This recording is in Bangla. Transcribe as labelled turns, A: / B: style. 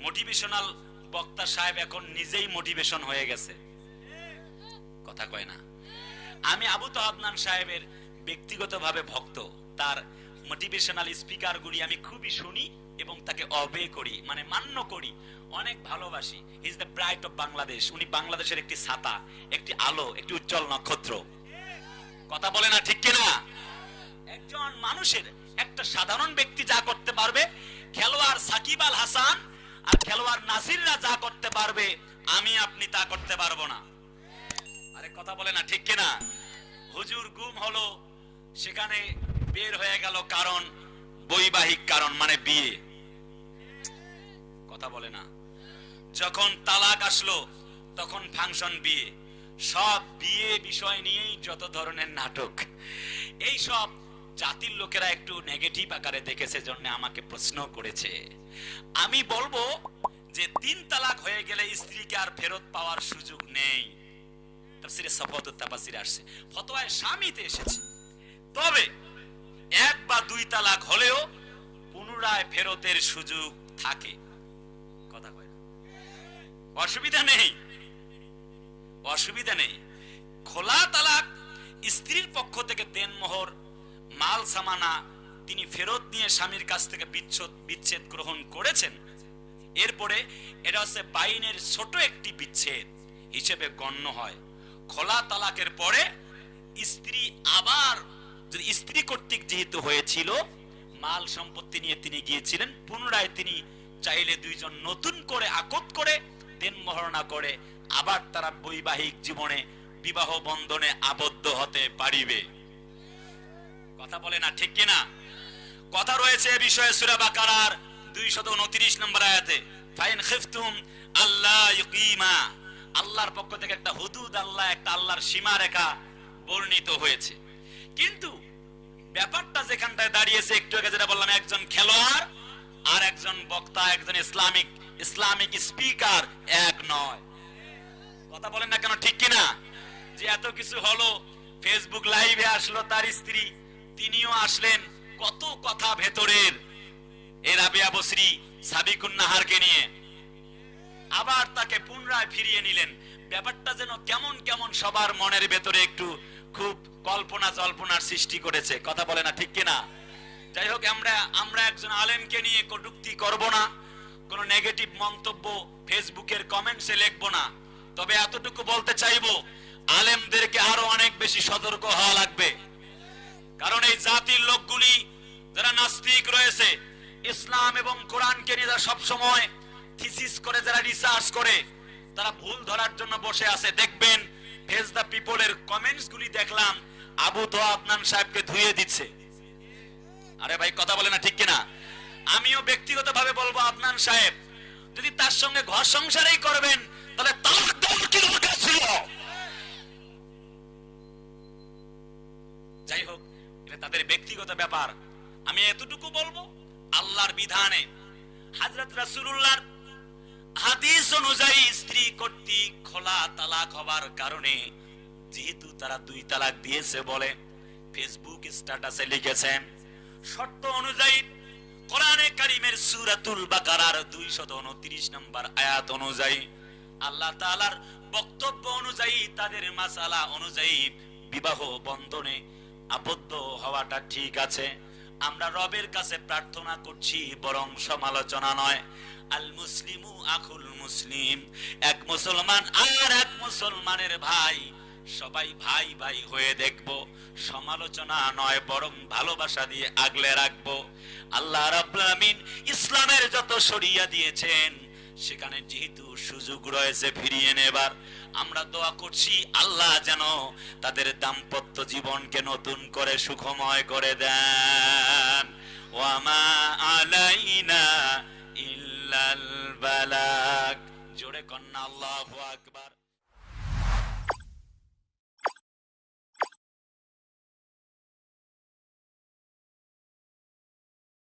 A: মোটিভেশনাল বক্তা সাহেব এখন নিজেই মোটিভেশন হয়ে গেছে। কথা কয় না। আমি আবু তহাদনান সাহেবের ব্যক্তিগতভাবে ভক্ত। তার মোটিভেশনাল স্পিকারগুলি আমি খুবই শুনি এবং তাকে অবে করি মানে মান্য করি, অনেক ভালোবাসি। Is the bright of Bangladesh উনি বাংলাদেশের একটি ছাতা, একটি আলো, একটি উজ্জ্বল নক্ষত্র। কথা বলে না ঠিক কিনা? একজন মানুষের একটা সাধারণ ব্যক্তি যা করতে পারবে, খেলোয়াড় সাকিব আল হাসান আর খেলোয়াড় নাসিররা যা করতে পারবে, আমি আপনি তা করতে পারব না। আরে কথা বলে না, ঠিক কিনা? হুজুর গুম হলো, সেখানে বের হয়ে গেল কারণ, বৈবাহিক কারণ মানে বিয়ে। কথা বলে না। যখন তালাক আসলো, তখন ফাংশন বিয়ে। সব বিয়ে বিষয় নিয়েই যত ধরনের নাটক। এই সব জাতির লোকেরা একটু নেগেটিভ আকারে দেখেছে জন্য আমাকে প্রশ্ন করেছে। আমি বলব যে তিন তালাক হয়ে গেলে স্ত্রীকে আর ফেরত পাওয়ার সুযোগ নেই। তাফসিরে সফত তাফসিরে আসছে। ফতোয়ায় স্বামীতে এসেছে। তবে এক বা দুই তালাক হলেও পুনরায় ফেরতের সুযোগ থাকে। কথা কয় অসুবিধা নেই। অসুবিধা নেই। খোলা তালাক স্ত্রীর পক্ষ থেকে দেনমোহর মাল, সামানা তিনি ফেরত নিয়ে স্বামীর কাছ থেকে বিচ্ছেদ বিচ্ছেদ গ্রহণ করেছেন। এরপরে এটা হচ্ছে বাইনের ছোট একটি বিচ্ছেদ হিসেবে গণ্য হয়। খোলা তালাকের পরে স্ত্রী আবার যদি স্ত্রী কর্তৃক যেহেতু হয়েছিল, মাল সম্পত্তি নিয়ে তিনি গিয়েছিলেন। পুনরায় তিনি চাইলে দুইজন নতুন করে আকত করে দেন মহরণা করে আবার তারা বৈবাহিক জীবনে বিবাহ বন্ধনে আবদ্ধ হতে পারিবে। কথা বলে না, ঠিক কিনা? কথা রয়েছে এ বিষয়ে সূরা বাকারার 229 নম্বর আয়াতে। ফাইন খিফতুম আল্লাহ ইউকিমা। আল্লাহর পক্ষ থেকে একটা হুদুদ, আল্লাহ একটা আল্লাহর সীমা রেখা বর্ণিত হয়েছে। কিন্তু ব্যাপারটা যেখানটায় দাঁড়িয়েছে, একটু আগে যেটা বললাম, একজন খেলোয়াড় আর একজন বক্তা, একজন ইসলামিক ইসলামিক স্পিকার এক নয়। কথা বলেন না কেন, ঠিক কিনা? যে এত কিছু হলো, ফেসবুক লাইভে আসলো, তার স্ত্রী তিনিও আসলেন কত কথা ভেতরের। এ রাবিয়া বসরি সাবিকুন নাহারকে নিয়ে। আবার তাকে পুনরায় ফিরিয়ে নিলেন। ব্যাপারটা যেন কেমন কেমন সবার মনের ভেতরে একটু খুব কল্পনা জল্পনার সৃষ্টি করেছে। কথা বলে না, ঠিক কিনা? যাই হোক, আমরা আমরা একজন আলেমকে নিয়ে কটুক্তি করব না। কোনো নেগেটিভ মন্তব্য ফেসবুকের কমেন্টসে লিখব না। তবে এতটুকু বলতে চাইব, আলেমদেরকে আরও অনেক বেশি সতর্ক হওয়া লাগবে। কারণ এই জাতির লোকগুলি যারা নাস্তিক রয়েছে, ইসলাম এবং কোরআনকে নিয়ে যারা সবসময় থিসিস করে, যারা রিসার্চ করে, তারা ভুল ধরার জন্য বসে আছে। দেখবেন ফেস দ্য পিপলের কমেন্টস গুলি দেখলাম, আবু তো আদনান সাহেবকে ধুয়ে দিচ্ছে। আরে ভাই, কথা বলে না, ঠিক কিনা? আমিও ব্যক্তিগতভাবে বলব, আদনান সাহেব, যদি তার সঙ্গে ঘর সংসারেই করবেন, তাহলে তালাক দেওয়ার কি দরকার ছিল? যাই হোক এটা তাদের ব্যক্তিগত ব্যাপার। আমি এতটুকু বলব, আল্লাহর বিধানে হাজরত রাসূলুল্লাহর হাদিস অনুযায়ী স্ত্রী কর্তৃক খোলা তালাক হবার কারণে যেহেতু তারা দুই তালাক দিয়েছে বলে ফেসবুক স্ট্যাটাসে লিখেছেন, শর্ত অনুযায়ী কোরআনে কারিমের সূরাতুল বাকারার 229 নম্বর আয়াত অনুযায়ী আল্লাহ তাআলার বক্তব্য অনুযায়ী তাদের মাসালা অনুযায়ী বিবাহ বন্ধনে আবদ্ধ হওয়াটা ঠিক আছে। আমরা রবের কাছে প্রার্থনা করছি, বরং সমালোচনা নয়। আল মুসলিমু আখুল মুসলিম। এক মুসলমান আর এক মুসলমানের ভাই। সবাই ভাই ভাই হয়ে দেখব। সমালোচনা নয়, বরং ভালোবাসা দিয়ে আগলে রাখব। আল্লাহ রাব্বুল ইসলামের যত শরিয়া দিয়েছেন সেখানে যেহেতু সুযোগ রয়েছে, ফিরিয়ে নেবার, আমরা দোয়া করছি আল্লাহ যেন তাদের দাম্পত্য জীবনকে নতুন করে সুখময় করে দেন। ওয়ামা আলাইনা